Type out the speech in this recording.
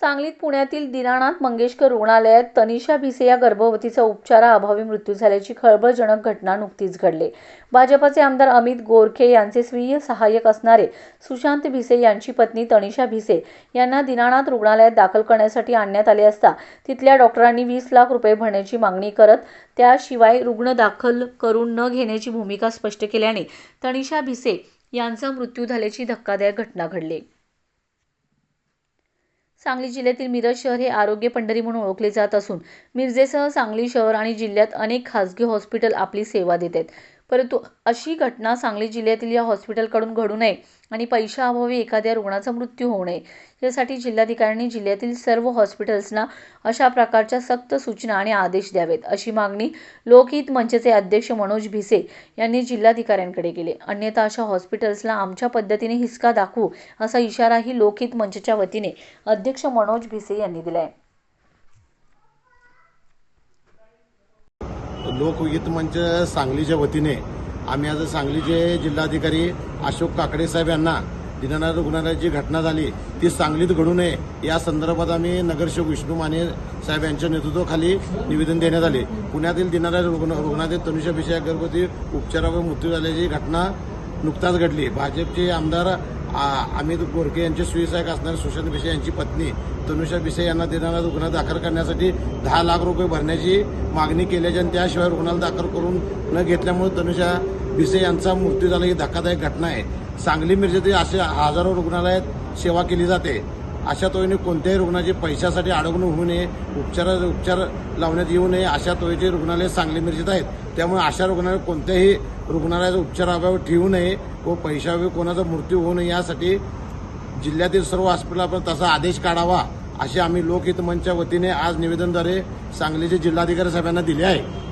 सांगलीत पुण्यातील दिनानाथ मंगेशकर रुग्णालयात तनिषा भिसे या गर्भवतीचा उपचाराअभावी मृत्यू झाल्याची खळबळजनक घटना नुकतीच घडली. भाजपाचे आमदार अमित गोरखे यांचे स्वीय सहाय्यक असणारे सुशांत भिसे यांची पत्नी तनिषा भिसे यांना दिनानाथ रुग्णालयात दाखल करण्यासाठी आणण्यात आले असता तिथल्या डॉक्टरांनी वीस लाख रुपये भरण्याची मागणी करत त्याशिवाय रुग्ण दाखल करून न घेण्याची भूमिका स्पष्ट केल्याने तनिषा भिसे यांचा मृत्यू झाल्याची धक्कादायक घटना घडली. सांगली जिल्ह्यातील मिरज शहर हे आरोग्य पंढरी म्हणून ओळखले जात असून मिरजेसह सांगली शहर आणि जिल्ह्यात अनेक खासगी हॉस्पिटल आपली सेवा देत आहेत. परंतु अशी घटना सांगली जिल्ह्यातील या हॉस्पिटलकडून घडू नये आणि पैशाअभावी एखाद्या रुग्णाचा मृत्यू होऊ नये यासाठी जिल्हाधिकाऱ्यांनी जिल्ह्यातील सर्व हॉस्पिटल्सना अशा प्रकारच्या सक्त सूचना आणि आदेश द्यावेत अशी मागणी लोकहित मंचचे अध्यक्ष मनोज भिसे यांनी जिल्हाधिकाऱ्यांकडे केली. अन्यथा अशा हॉस्पिटल्सला आमच्या पद्धतीने हिसका दाखवू असा इशाराही लोकहित मंचच्या वतीने अध्यक्ष मनोज भिसे यांनी दिला आहे लोकगीत मंच सांगलीच्या वतीने आम्ही आज सांगलीचे जिल्हाधिकारी अशोक काकडे साहेब यांना दीनानाथ रुग्णालयाची घटना झाली ती सांगलीत घडू नये या संदर्भात आम्ही नगरसेवक विष्णू माने साहेब यांच्या नेतृत्वाखाली निवेदन देण्यात आले. पुण्यातील दिनानाथ रुग्ण रुग्णालयात तनुषाभिषेक गर्भवती उपचारावर मृत्यू झाल्याची घटना नुकताच घडली. भाजपचे आमदार अमित गोरखे यांचे सुविसायक असणारे सुशांत भिसे यांची पत्नी तनुषा भिसे यांना देणारा रुग्ण दाखल करण्यासाठी दहा लाख रुपये भरण्याची मागणी केल्याची आणि त्याशिवाय रुग्णाला दाखल करून न घेतल्यामुळे तनुषा भिसे यांचा मृत्यू झाला. ही धक्कादायक घटना आहे. सांगली मिरजेतील असे हजारो रुग्णालयात सेवा केली जाते. अशा तोहीने कोणत्याही रुग्णाची पैशासाठी अडवणूक होऊ नये उपचार उपचार लावण्यात येऊ नये अशा तोहीचे रुग्णालय सांगली मिरजेत आहेत. त्यामुळे अशा रुग्णालय कोणत्याही रुग्णालयाचा उपचाराभावी ठेवू नये व पैशाभावी कोणाचा मृत्यू होऊ नये यासाठी जिल्ह्यातील सर्व हॉस्पिटल तसा आदेश काढावा असे आम्ही लोकहित मंचच्या वतीने आज निवेदनद्वारे सांगलीचे जिल्हाधिकारी साहेबांना दिले आहे.